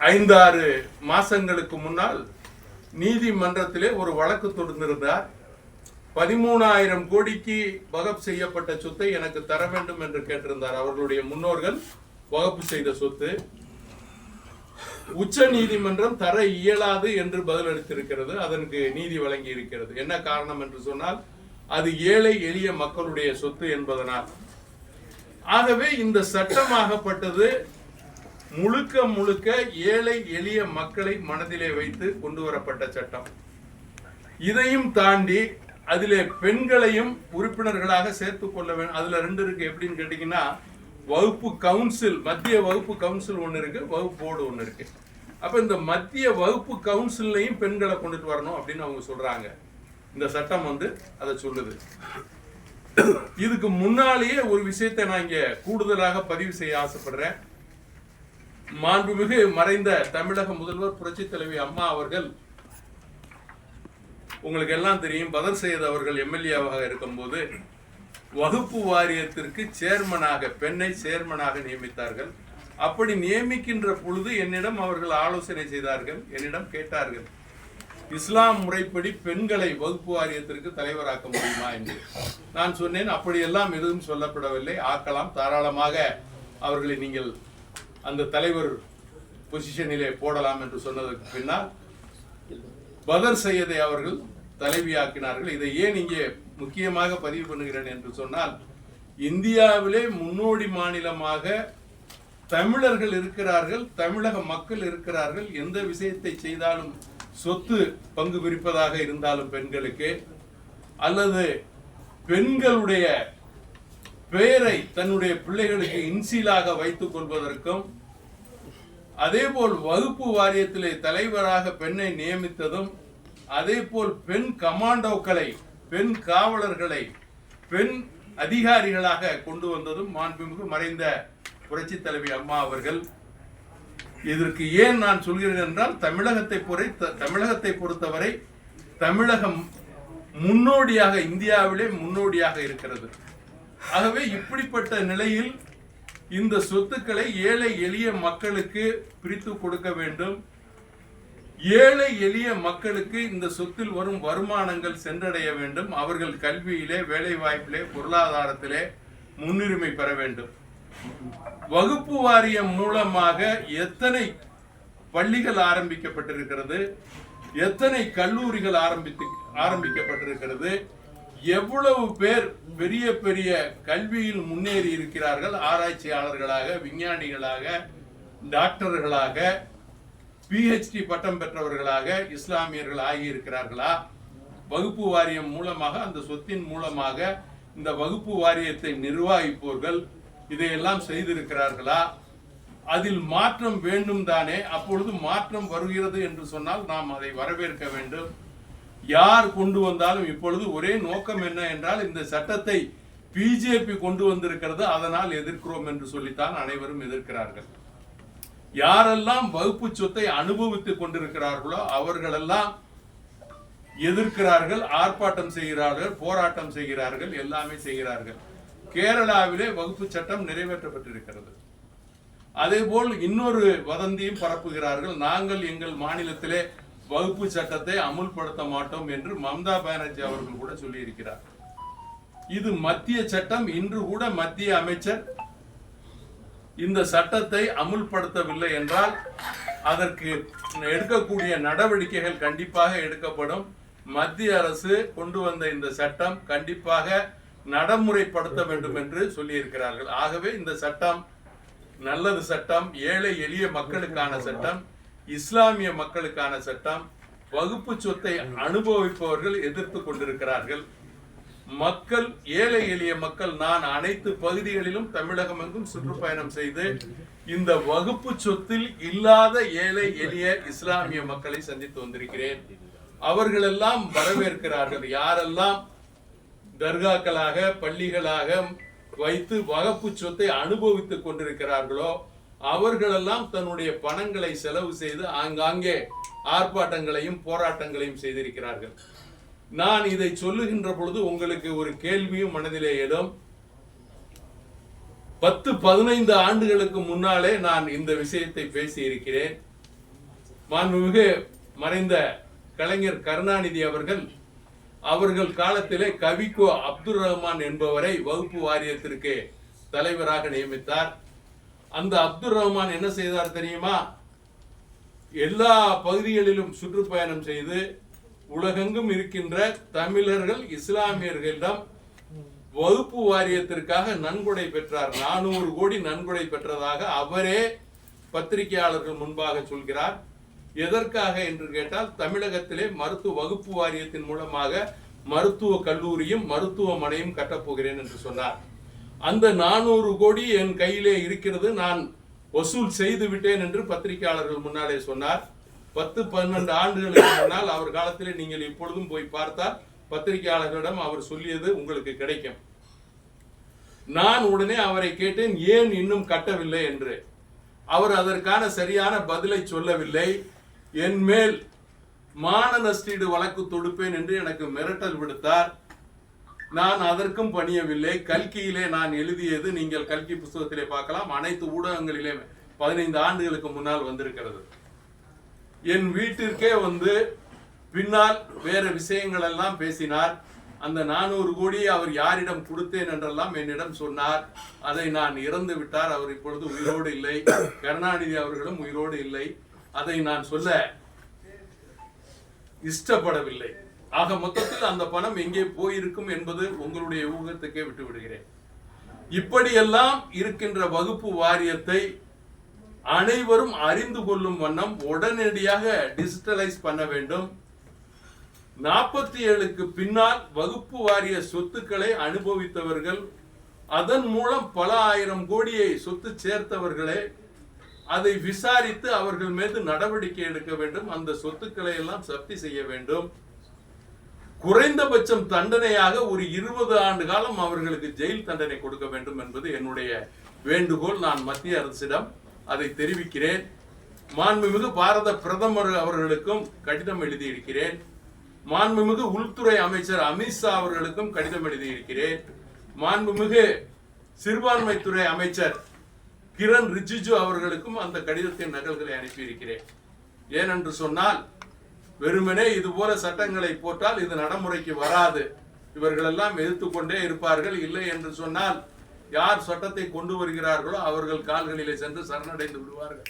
ஐந்தாறு மாசங்களுக்கு முன்னால் நீதிமன்றத்திலே ஒரு வழக்கு தொடர்ந்திருந்தார் பதிமூணாயிரம் கோடிக்கு வகப்பு செய்யப்பட்ட சொத்தை எனக்கு தர வேண்டும் என்று கேட்டிருந்தார் அவர்களுடைய முன்னோர்கள் வகுப்பு செய்த சொத்து. உச்ச நீதிமன்றம் தர இயலாது என்று பதிலளித்திருக்கிறது அதற்கு நீதி வழங்கி இருக்கிறது. என்ன காரணம் என்று சொன்னால் அது ஏழை எளிய மக்களுடைய சொத்து என்பதனால். ஆகவே இந்த சட்டமாகப்பட்டது முழுக்க முழுக்க ஏழை எளிய மக்களை மனதிலே வைத்து கொண்டு வரப்பட்ட சட்டம். இதையும் தாண்டி அதிலே பெண்களையும் உறுப்பினர்களாக சேர்த்து கொள்ள வேண்டும் அதுல ரெண்டு இருக்கு. எப்படின்னு கேட்டீங்கன்னா வகுப்பு கவுன்சில் மத்திய வகுப்பு கவுன்சில் ஒன்று இருக்கு வகுப்பு போர்டு ஒன்று இருக்கு. அப்ப இந்த மத்திய வகுப்பு கவுன்சில்லையும் பெண்களை கொண்டுட்டு வரணும் அப்படின்னு அவங்க சொல்றாங்க. இந்த சட்டம் வந்து அதை சொல்லுது. இதுக்கு முன்னாலேயே ஒரு விஷயத்தை நான் இங்க கூடுதலாக பதிவு செய்ய ஆசைப்படுறேன். மாண்புமிகு மறைந்த தமிழக முதல்வர் புரட்சி தலைவி அம்மா அவர்கள் உங்களுக்கு எல்லாம் தெரியும் பதர் சையத் அவர்கள் எம்எல்ஏவாக இருக்கும்போது வகுப்பு வாரியத்திற்கு சேர்மனாக பெண்ணை சேர்மனாக நியமித்தார்கள். அப்படி நியமிக்கின்ற பொழுது என்னிடம் அவர்கள் ஆலோசனை செய்தார்கள் என்னிடம் கேட்டார்கள் இஸ்லாம் முறைப்படி பெண்களை வகுப்பு வாரியத்திற்கு தலைவராக்க முடியுமா என்று. நான் சொன்னேன் அப்படியெல்லாம் எதுவும் சொல்லப்படவில்லை. ஆக்கலாம் தாராளமாக அவர்களை நீங்கள் அந்த தலைவர் பொசிஷனிலே போடலாம் என்று சொன்னதற்கு பின்னால் பதர் செய்யதை அவர்கள் தலைவியாக்கினார்கள். இதை ஏன் இங்கே முக்கியமாக பதிவு பண்ணுகிறேன் என்று சொன்னால் இந்தியாவிலே முன்னோடி மாநிலமாக தமிழர்கள் இருக்கிறார்கள் தமிழக மக்கள் இருக்கிறார்கள். எந்த விஷயத்தை செய்தாலும் சொத்து பங்கு பிரிப்பதாக இருந்தாலும் பெண்களுக்கு அல்லது பெண்களுடைய பெயரை தன்னுடைய பிள்ளைகளுக்கு இன்சீலாக வைத்துக் கொள்வதற்கும் அதேபோல் வகுப்பு வாரியத்திலே தலைவராக பெண்ணை நியமித்ததும் அதேபோல் பெண் கமாண்டோக்களை பெண் காவலர்களை பெண் அதிகாரிகளாக கொண்டு வந்ததும் மாண்புமிகு மறைந்த புரட்சி தலைவி அம்மா அவர்கள். இதற்கு ஏன் நான் சொல்கிறேன் என்றால் தமிழகத்தை பொறை தமிழகத்தை பொறுத்தவரை தமிழகம் முன்னோடியாக இந்தியாவிலே முன்னோடியாக இருக்கிறது. ஆகவே இப்படிப்பட்ட நிலையில் இந்த சொத்துக்களை ஏழை எளிய மக்களுக்கு பிரித்து கொடுக்க வேண்டும். ஏழை எளிய மக்களுக்கு இந்த சொத்தில் வரும் வருமானங்கள் சென்றடைய வேண்டும். அவர்கள் கல்வியிலே வேலை வாய்ப்பிலே பொருளாதாரத்திலே முன்னுரிமை பெற வேண்டும். வகுப்பு வாரியம் மூலமாக எத்தனை பள்ளிகள் ஆரம்பிக்கப்பட்டிருக்கிறது? எத்தனை கல்லூரிகள் ஆரம்பித்து ஆரம்பிக்கப்பட்டிருக்கிறது? எவ்வளவு பேர் பெரிய பெரிய கல்வியில் முன்னேறி இருக்கிறார்கள்? ஆராய்ச்சியாளர்களாக விஞ்ஞானிகளாக டாக்டர்களாக பிஹெச்டி பட்டம் பெற்றவர்களாக இஸ்லாமியர்கள் ஆகியிருக்கிறார்களா? வகுப்பு வாரியம் மூலமாக அந்த சொத்தின் மூலமாக இந்த வகுப்பு வாரியத்தை நிர்வாகிப்போர்கள் இதையெல்லாம் செய்திருக்கிறார்களா? அதில் மாற்றம் வேண்டும் தானே? அப்பொழுது மாற்றம் வருகிறது என்று சொன்னால் நாம் அதை வரவேற்க வேண்டும். யார் கொண்டு வந்தாலும் இப்பொழுது ஒரே நோக்கம் என்ன என்றால் இந்த சட்டத்தை பிஜேபி கொண்டு வந்திருக்கிறது அதனால் எதிர்க்கிறோம் என்று சொல்லித்தான் அனைவரும் எதிர்க்கிறார்கள். யாரெல்லாம் வகுப்பு சொத்தை அனுபவித்துக் கொண்டிருக்கிறார்களோ அவர்களெல்லாம் எதிர்க்கிறார்கள் ஆர்ப்பாட்டம் செய்கிறார்கள் போராட்டம் செய்கிறார்கள் எல்லாமே செய்கிறார்கள். கேரளாவிலே வகுப்பு சட்டம் நிறைவேற்றப்பட்டிருக்கிறது. அதேபோல் இன்னொரு வதந்தியும் பரப்புகிறார்கள். நாங்கள் எங்கள் மாநிலத்திலே வகுப்பு சட்டத்தை அமுல்படுத்த மாட்டோம் என்று மம்தா பானர்ஜி அவர்கள் கூட சொல்லியிருக்கிறார். இது மத்திய சட்டம் இன்று கூட மத்திய அமைச்சர் இந்த சட்டத்தை அமுல்படுத்தவில்லை என்றால் அதற்கு எடுக்கக்கூடிய நடவடிக்கைகள் கண்டிப்பாக எடுக்கப்படும். மத்திய அரசு கொண்டு வந்த இந்த சட்டம் கண்டிப்பாக நடைமுறைப்படுத்த வேண்டும் என்று சொல்லியிருக்கிறார்கள். ஆகவே இந்த சட்டம் நல்லது சட்டம் ஏழை எளிய மக்களுக்கான சட்டம். இஸ்லாமிய மக்களுக்கான சட்டம் வகுப்பு சொத்தை அனுபவிப்பவர்கள் எதிர்த்து கொண்டிருக்கிறார்கள். மக்கள் ஏழை எளிய மக்கள் நான் அனைத்து பகுதிகளிலும் தமிழகம் எங்கும் சுற்றுப்பயணம் செய்து இந்த வகுப்பு சொத்தில் இல்லாத ஏழை எளிய இஸ்லாமிய மக்களை சந்தித்து வந்திருக்கிறேன். அவர்களெல்லாம் வரவேற்கிறார்கள். யாரெல்லாம் தர்காக்களாக பள்ளிகளாக வைத்து வகுப்பு சொத்தை அனுபவித்துக் கொண்டிருக்கிறார்களோ அவர்களெல்லாம் தன்னுடைய பணங்களை செலவு செய்து ஆங்காங்கே ஆர்ப்பாட்டங்களையும் போராட்டங்களையும் செய்திருக்கிறார்கள். நான் இதை சொல்லுகின்ற பொழுது உங்களுக்கு ஒரு கேள்வியும் மனதிலே எழும் பத்து பதினைந்து ஆண்டுகளுக்கு முன்னாலே நான் இந்த விஷயத்தை பேசி இருக்கிறேன் மாண்புமிகு மறைந்த கலைஞர் கருணாநிதி அவர்கள் அவர்கள் காலத்திலே கவிக்கோ அப்துல் ரஹ்மான் என்பவரை வகுப்பு வாரியத்திற்கு தலைவராக நியமித்தார். அந்த அப்துல் ரஹ்மான் என்ன செய்தார் தெரியுமா? எல்லா பகுதிகளிலும் சுற்றுப்பயணம் செய்து உலகெங்கும் இருக்கின்ற தமிழர்கள் இஸ்லாமியர்களிடம் வகுப்பு வாரியத்திற்காக நன்கொடை பெற்றார். நானூறு கோடி நன்கொடை பெற்றதாக அவரே பத்திரிகையாளர்கள் முன்பாக சொல்கிறார். எதற்காக என்று கேட்டால் தமிழகத்திலே மருத்துவ வகுப்பு வாரியத்தின் மூலமாக மருத்துவ கல்லூரியும் மருத்துவமனையும் கட்டப்போகிறேன் என்று சொன்னார். அந்த நானூறு கோடி என் கையிலே இருக்கிறது. நான் வசூல் செய்து விட்டேன் என்று பத்திரிகையாளர்கள் முன்னாலே சொன்னார். பத்து பன்னெண்டு ஆண்டுகளுக்கு முன்னால் அவர் காலத்திலே நீங்கள் இப்பொழுதும் போய் பார்த்தால் பத்திரிகையாளர்களிடம் அவர் சொல்லியது உங்களுக்கு கிடைக்கும். நான் உடனே அவரை கேட்டேன் ஏன் இன்னும் கட்டவில்லை? என்று. அவர் அதற்கான சரியான பதிலை சொல்லவில்லை. என் மேல் மான நஷ்டீடு வழக்கு தொடுப்பேன் என்று எனக்கு மிரட்டல் விடுத்தார். நான் அதற்கும் பணியவில்லை. கல்கியிலே நான் எழுதியது நீங்கள் கல்கி புஸ்தகத்திலே பார்க்கலாம். அனைத்து ஊடகங்களிலே பதினைந்து ஆண்டுகளுக்கு முன்னால் வந்திருக்கிறது. என் வீட்டிற்கே வந்து பின்னால் வேற விஷயங்கள் எல்லாம் பேசினார். அந்த நானூறு கோடி அவர் யாரிடம் கொடுத்தேன் என்றெல்லாம் என்னிடம் சொன்னார். அதை நான் இறந்து விட்டார். அவர் இப்பொழுது உயிரோடு இல்லை. கருணாநிதி அவர்களும் உயிரோடு இல்லை. அதை நான் சொல்ல இஷ்டப்படவில்லை. ஆக மொத்தத்தில் அந்த பணம் எங்கே போயிருக்கும் என்பது உங்களுடைய ஊகத்துக்கே விட்டு விடுகிறேன் இப்படியெல்லாம் இருக்கின்ற வகுப்பு வாரியத்தை அனைவரும் அறிந்து கொள்ளும் வண்ணம் உடனடியாக டிஜிட்டலைஸ் பண்ண வேண்டும். நாற்பத்தி ஏழுக்கு பின்னால் வகுப்பு வாரிய சொத்துக்களை அனுபவித்தவர்கள் அதன் மூலம் பல ஆயிரம் கோடியை சொத்து சேர்த்தவர்களே அதை விசாரித்து அவர்கள் மீது நடவடிக்கை எடுக்க வேண்டும். அந்த சொத்துக்களை எல்லாம் சப்தி செய்ய வேண்டும். குறைந்தபட்சம் தண்டனையாக ஒரு இருபது ஆண்டு காலம் அவர்களுக்கு ஜெயில் தண்டனை கொடுக்க வேண்டும் என்பது என்னுடைய வேண்டுகோள். நான் மத்திய அரசிடம் அதை தெரிவிக்கிறேன். மாண்புமிகு பாரத பிரதமர் அவர்களுக்கும் கடிதம் எழுதியிருக்கிறேன். மாண்புமிகு உள்துறை அமைச்சர் அமித்ஷா அவர்களுக்கும் கடிதம் எழுதியிருக்கிறேன். மாண்புமிகு சிறுபான்மைத்துறை அமைச்சர் கிரண் ரிஜிஜு அவர்களுக்கும் அந்த கடிதத்தின் நகல்களை அனுப்பியிருக்கிறேன். ஏனென்று சொன்னால் வெறுமனே இது போல சட்டங்களை போட்டால் இது நடைமுறைக்கு வராது. இவர்கள் எல்லாம் எதிர்த்து கொண்டே இருப்பார்கள். இல்லை என்று சொன்னால் யார் சட்டத்தை கொண்டு வருகிறார்களோ அவர்கள் கால்களிலே சென்று சரணடைந்து விடுவார்கள்.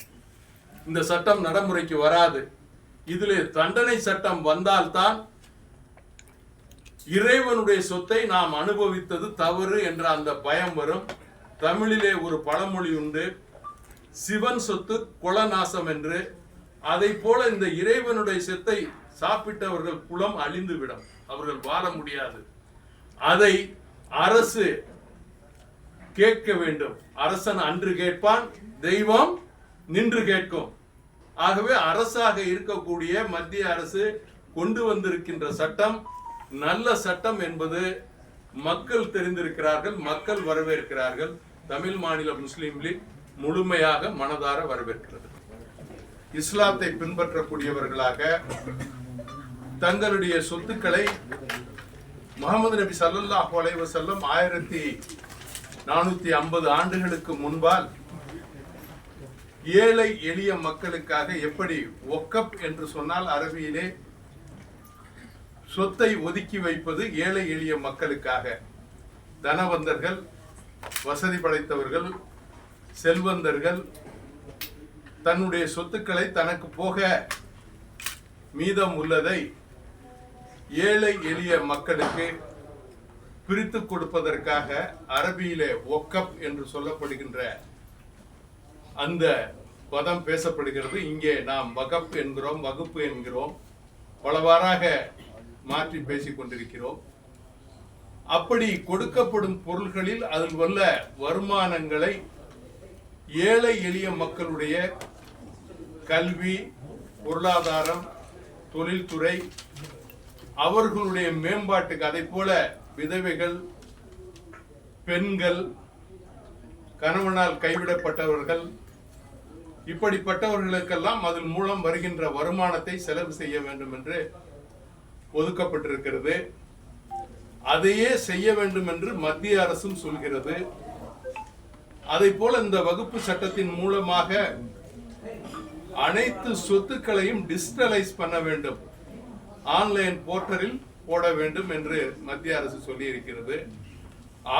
இந்த சட்டம் நடைமுறைக்கு வராது. இதிலே தண்டனை சட்டம் வந்தால்தான் இறைவனுடைய சொத்தை நாம் அனுபவித்தது தவறு என்ற அந்த பயம் வரும். தமிழிலே ஒரு பழமொழி உண்டு. சிவன் சொத்து குலநாசம் என்று. அதை போல இந்த இறைவனுடைய செத்தை சாப்பிட்டவர்கள் குலம் அழிந்துவிடும். அவர்கள் வாழ முடியாது. அதை அரசு கேட்க வேண்டும். அரசன் அன்று கேட்பான் தெய்வம் நின்று கேட்கும். ஆகவே அரசாக இருக்கக்கூடிய மத்திய அரசு கொண்டு வந்திருக்கின்ற சட்டம் நல்ல சட்டம் என்பது மக்கள் தெரிந்திருக்கிறார்கள் மக்கள் வரவேற்கிறார்கள். தமிழ் மாநில முஸ்லீம் லீக் முழுமையாக மனதார வரவேற்கிறது. இஸ்லாத்தை பின்பற்றக்கூடியவர்களாக தங்களுடைய சொத்துக்களை முகமது நபி சல்லாஹ் அலைஹி செல்லும் ஆயிரத்தி நானூத்தி ஐம்பது ஆண்டுகளுக்கு முன்பால் ஏழை எளிய மக்களுக்காக எப்படி ஒக்கப் என்று சொன்னால் அரபியிலே சொத்தை ஒதுக்கி வைப்பது ஏழை எளிய மக்களுக்காக. தனவந்தர்கள் வசதி படைத்தவர்கள் செல்வந்தர்கள் தன்னுடைய சொத்துக்களை தனக்கு போக மீதம் உள்ளதை ஏழை எளிய மக்களுக்கு பிரித்து கொடுப்பதற்காக அரபியிலே ஒக்கப் என்று சொல்லப்படுகின்ற அந்த பதம் பேசப்படுகிறது. இங்கே நாம் வகப் என்கிறோம் வகுப்பு என்கிறோம். பலவாறாக மாற்றி பேசிக் கொண்டிருக்கிறோம். அப்படி கொடுக்கப்படும் பொருள்களில் அதில் உள்ள வருமானங்களை ஏழை எளிய மக்களுடைய கல்வி பொருளாதாரம் தொழில்துறை அவர்களுடைய மேம்பாட்டுக்கு அதை போல விதவைகள் பெண்கள் கணவனால் கைவிடப்பட்டவர்கள் இப்படிப்பட்டவர்களுக்கெல்லாம் அதன் மூலம் வருகின்ற வருமானத்தை செலவு செய்ய வேண்டும் என்று ஒதுக்கப்பட்டிருக்கிறது. அதையே செய்ய வேண்டும் என்று மத்திய அரசும் சொல்கிறது. அதை போல இந்த வகுப்பு சட்டத்தின் மூலமாக அனைத்து சொத்துக்களையும் டிஜிட்டலைஸ் பண்ண வேண்டும். ஆன்லைன் போர்ட்டலில் போட வேண்டும் என்று மத்திய அரசு சொல்லியிருக்கிறது.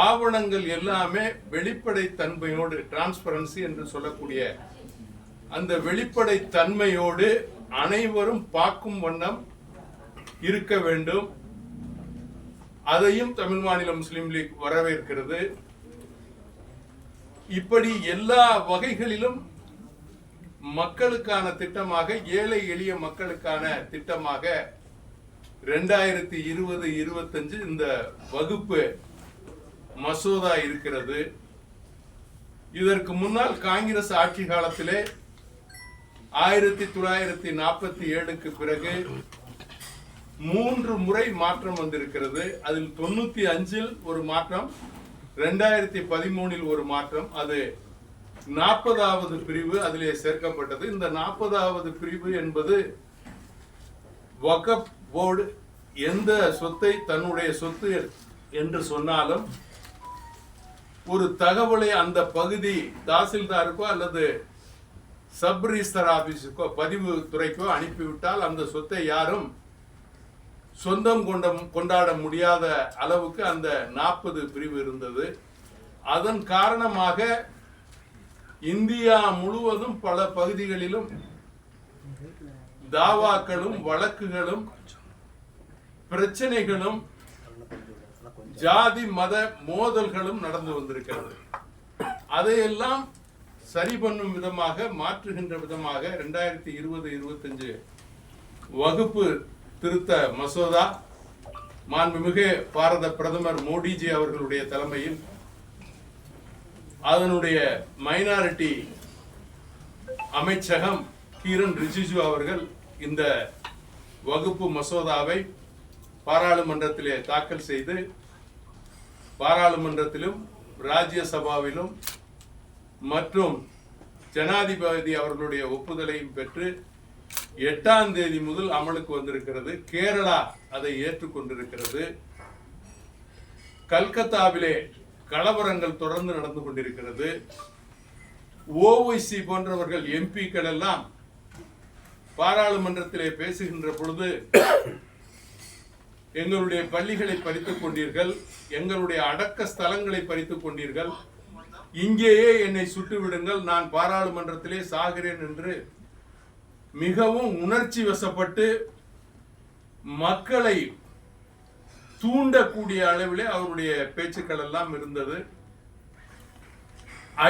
ஆவணங்கள் எல்லாமே வெளிப்படை தன்மையோடு டிரான்ஸ்பரன்சி என்று சொல்லக்கூடிய அந்த வெளிப்படை தன்மையோடு அனைவரும் பார்க்கும் வண்ணம் இருக்க வேண்டும். அதையும் தமிழ் மாநில முஸ்லீம் லீக் வரவேற்கிறது. இப்படி எல்லா வகைகளிலும் மக்களுக்கான திட்டமாக ஏழை எளிய மக்களுக்கான திட்டமாக ரெண்டாயிரத்தி இருபது இருபத்தஞ்சு இந்த வகுப்பு மசோதா இருக்கிறது. இதற்கு முன்னால் காங்கிரஸ் ஆட்சி காலத்திலே ஆயிரத்தி தொள்ளாயிரத்தி நாற்பத்தி ஏழுக்கு பிறகு மூன்று முறை மாற்றம் வந்திருக்கிறது. அதில் தொண்ணூத்தி அஞ்சில் ஒரு மாற்றம் ரெண்டாயிரத்தி பதிமூணில் ஒரு மாற்றம். அது நாற்பதாவது பிரிவு அதிலே சேர்க்கப்பட்டது. இந்த நாற்பதாவது பிரிவு என்பது வகப் போர்டு எந்த சொத்தை தன்னுடைய சொத்து என்று சொன்னாலும் ஒரு தகவலை அந்த பகுதி தாசில்தாருக்கோ அல்லது சப் ரிஜிஸ்டர் ஆபீஸுக்கோ பதிவு துறைக்கோ அனுப்பிவிட்டால் அந்த சொத்தை யாரும் சொந்தம் கொண்ட கொண்டாட முடியாத அளவுக்கு அந்த நாற்பது பிரிவு இருந்தது. அதன் காரணமாக இந்தியா முழுவதும் பல பகுதிகளிலும் தாவாக்களும் வழக்குகளும் பிரச்சனைகளும் ஜாதி மத மோதல்களும் நடந்து வந்திருக்கிறது. அதையெல்லாம் சரி பண்ணும் விதமாக மாற்றுகின்ற விதமாக ரெண்டாயிரத்தி இருபது இருபத்தஞ்சு வகுப்பு திருத்த மசோதா மாண்புமிகு பாரத பிரதமர் மோடிஜி அவர்களுடைய தலைமையில் அதனுடைய மைனாரிட்டி அமைச்சகம் கிரண் ரிஜிஜு அவர்கள் இந்த வகுப்பு மசோதாவை பாராளுமன்றத்திலே தாக்கல் செய்து பாராளுமன்றத்திலும் ராஜ்யசபாவிலும் மற்றும் ஜனாதிபதி அவர்களுடைய ஒப்புதலையும் பெற்று எட்டாம் தேதி முதல் அமலுக்கு வந்திருக்கிறது. கேரளா அதை ஏற்றுக்கொண்டிருக்கிறது. கல்கத்தாவிலே கலவரங்கள் தொடர்ந்து நடந்து கொண்டிருக்கிறது. ஓவைசி போன்றவர்கள் எம்பிக்கள் எல்லாம் பாராளுமன்றத்திலே பேசுகின்ற பொழுது எங்களுடைய பள்ளிகளை பறித்துக் கொண்டீர்கள் எங்களுடைய அடக்க ஸ்தலங்களை பறித்துக் கொண்டீர்கள் இங்கேயே என்னை சுட்டுவிடுங்கள் நான் பாராளுமன்றத்திலே சாகிறேன் என்று மிகவும் உணர்ச்சி வசப்பட்டு மக்களை தூண்டக்கூடிய அளவிலே அவருடைய பேச்சுக்கள் எல்லாம் இருந்தது.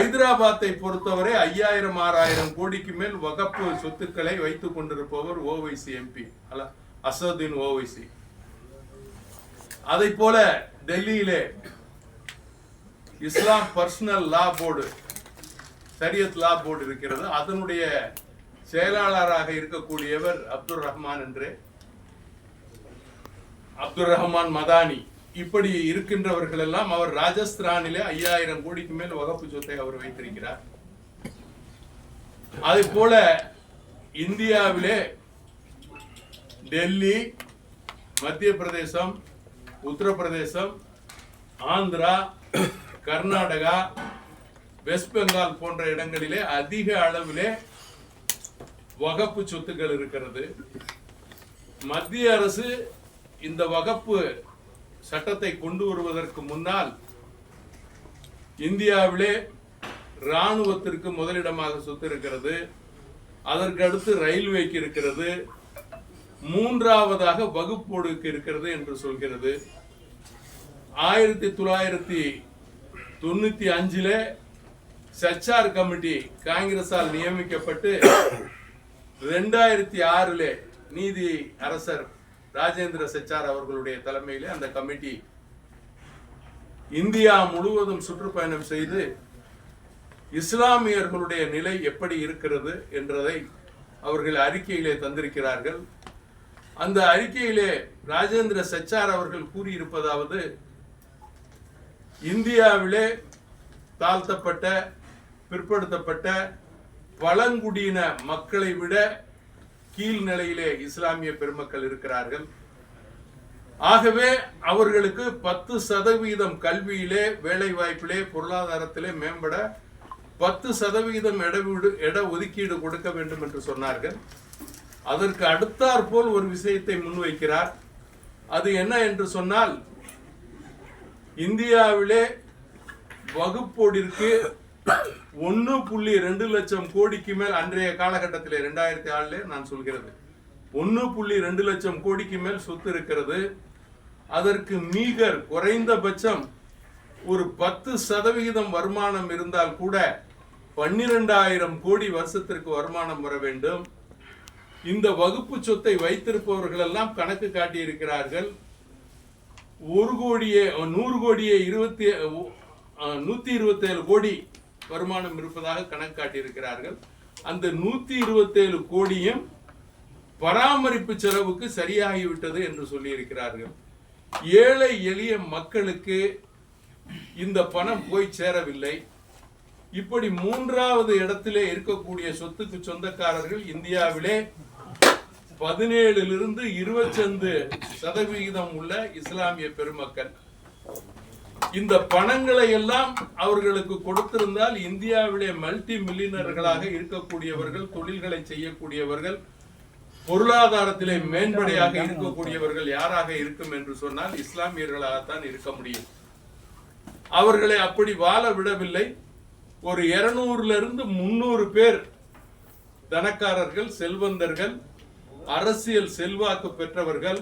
ஐதராபாத்தை பொறுத்தவரை ஐயாயிரம் ஆறாயிரம் கோடிக்கு மேல் வகப்பு சொத்துக்களை வைத்துக் கொண்டிருப்பவர் ஓவைசி எம்பி அல்ல அசதுதீன் ஓவைசி. அதை போல டெல்லியிலே Islam personal law board Shariat law board இருக்கிறது. அதனுடைய செயலாளராக இருக்கக்கூடியவர் அப்துல் ரஹ்மான் என்று. அப்துல் ரஹ்மான் மதானி. இப்படி இருக்கின்றவர்கள் எல்லாம் அவர் ராஜஸ்தானிலே ஐயாயிரம் கோடிக்கு மேல் வகுப்பு சொத்தை அவர் வைத்திருக்கிறார். அது போல இந்தியாவிலே டெல்லி மத்திய பிரதேசம் உத்தரப்பிரதேசம் ஆந்திரா கர்நாடகா வெஸ்ட் பெங்கால் போன்ற இடங்களிலே அதிக அளவிலே வகப்பு சொத்துக்கள் இருக்கிறது. மத்திய அரசு இந்த வகப்பு சட்டத்தை கொண்டு வருவதற்கு முன்னால் இந்தியாவிலே ராணுவத்திற்கு முதலிடமாக சொத்து இருக்கிறது அதற்கு அடுத்து ரயில்வேக்கு இருக்கிறது மூன்றாவதாக வகுப்போடுக்கு இருக்கிறது என்று சொல்கிறது. ஆயிரத்தி தொள்ளாயிரத்தி தொண்ணூத்தி அஞ்சில் சச்சார் கமிட்டி காங்கிரஸால் நியமிக்கப்பட்டு ரெண்டாயிரத்தி ஆறில் நீதி அரசர் ராஜேந்திர செச்சார் அவர்களுடைய தலைமையிலே அந்த கமிட்டி இந்தியா முழுவதும் சுற்றுப்பயணம் செய்து இஸ்லாமியர்களுடைய நிலை எப்படி இருக்கிறது என்றதை அவர்கள் அறிக்கையிலே தந்திருக்கிறார்கள். அந்த அறிக்கையிலே ராஜேந்திர சச்சார் அவர்கள் கூறியிருப்பதாவது இந்தியாவிலே தாழ்த்தப்பட்ட பிற்படுத்தப்பட்ட பழங்குடியின மக்களை விட கீழ்நிலையிலே இஸ்லாமிய பெருமக்கள் இருக்கிறார்கள். ஆகவே அவர்களுக்கு பத்து சதவீதம் கல்வியிலே வேலை வாய்ப்பிலே பொருளாதாரத்திலே மேம்பட பத்து சதவிகிதம் இடவீடு இட ஒதுக்கீடு கொடுக்க வேண்டும் என்று சொன்னார்கள். அதற்கு அடுத்தாற்போல் ஒரு விஷயத்தை முன்வைக்கிறார். அது என்ன என்று சொன்னால் இந்தியாவிலே வகுப்போடிற்கு ஒன்னு புள்ளி ரெண்டு லட்சம் கோடிக்கு மேல் அன்றைய காலகட்டத்தில் ரெண்டாயிரத்தி ஆறுல நான் சொல்கிறது. ஒன்னு புள்ளி ரெண்டு லட்சம் கோடிக்கு மேல் சொத்து இருக்கிறது. அதற்கு மீகர் குறைந்தபட்சம் ஒரு பத்து சதவிகிதம் வருமானம் இருந்தால் கூட பன்னிரெண்டாயிரம் கோடி வருஷத்திற்கு வருமானம் வர வேண்டும். இந்த வகுப்பு சொத்தை வைத்திருப்பவர்கள் எல்லாம் கணக்கு காட்டியிருக்கிறார்கள். ஒரு கோடியே நூறு கோடியே இருபத்தி அஹ், நூத்தி இருபத்தேழு கோடி வருமானம் இருப்பதாக கணக்கு காட்டியிருக்கிறார்கள். அந்த நூத்தி இருபத்தேழு கோடியும் பராமரிப்பு செலவுக்கு சரியாகிவிட்டது என்று சொல்லியிருக்கிறார்கள். ஏழை எளிய மக்களுக்கு இந்த பணம் போய் சேரவில்லை. இப்படி மூன்றாவது இடத்திலே இருக்கக்கூடிய சொத்துக்கு சொந்தக்காரர்கள் இந்தியாவிலே பதினேழிலிருந்து இருபத்தஞ்சு சதவிகிதம் உள்ள இஸ்லாமிய பெருமக்கள். இந்த பணங்களை எல்லாம் அவர்களுக்கு கொடுத்திருந்தால் இந்தியாவிலே மல்டி மில்லியனர்களாக இருக்கக்கூடியவர்கள் தொழில்களை செய்யக்கூடியவர்கள் பொருளாதாரத்திலே மேம்படையாக இருக்கக்கூடியவர்கள் யாராக இருக்கும் என்று சொன்னால் இஸ்லாமியர்களாகத்தான் இருக்க முடியும். அவர்களை அப்படி வாழ விடவில்லை. ஒரு இருநூறுல இருந்து முன்னூறு பேர் தனக்காரர்கள் செல்வந்தர்கள் அரசியல் செல்வாக்கு பெற்றவர்கள்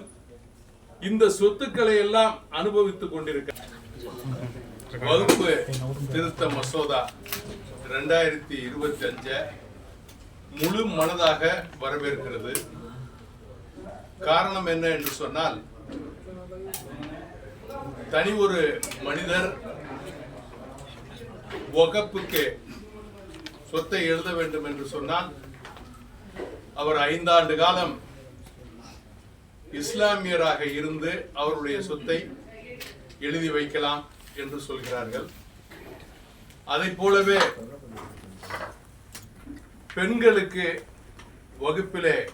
இந்த சொத்துக்களை எல்லாம் அனுபவித்துக் கொண்டிருக்கிறார் வகுப்பு திருத்த மசோதா ரெண்டாயிரத்தி இருபத்தி அஞ்ச முழு மனதாக வரவேற்கிறது. காரணம் என்ன என்று சொன்னால் தனி ஒரு மனிதர் வகுப்புக்கு சொத்தை எழுத வேண்டும் என்று சொன்னால் அவர் ஐந்தாண்டு காலம் இஸ்லாமியராக இருந்து அவருடைய சொத்தை எழுதி வைக்கலாம் என்று சொல்கிறார்கள். அதை போலவே பெண்களுக்கு வகுப்பிலே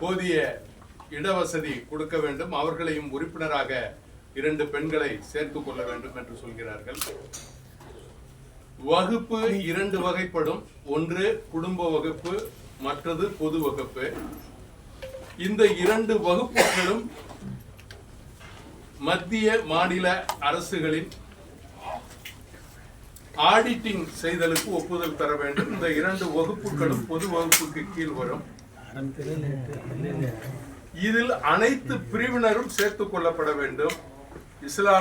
போதிய இடவசதி கொடுக்க வேண்டும். அவர்களையும் உறுப்பினராக இரண்டு பெண்களை சேர்த்துக் கொள்ள வேண்டும் என்று சொல்கிறார்கள். வகுப்பு இரண்டு வகைப்படும். ஒன்று குடும்ப வகுப்பு மற்றது பொது வகுப்பு. இந்த இரண்டு வகுப்புகளும் மத்திய மாநில அரசுகளின் ஆடிட்டிங் செய்தலுக்கு ஒப்புதல் தர வேண்டும். இந்த இரண்டு வகுப்புகளும் பொது வகுப்புக்கு கீழ் வரும். இதில் அனைத்து பிரிவினரும் சேர்த்துக் கொள்ளப்பட வேண்டும். இஸ்லாம்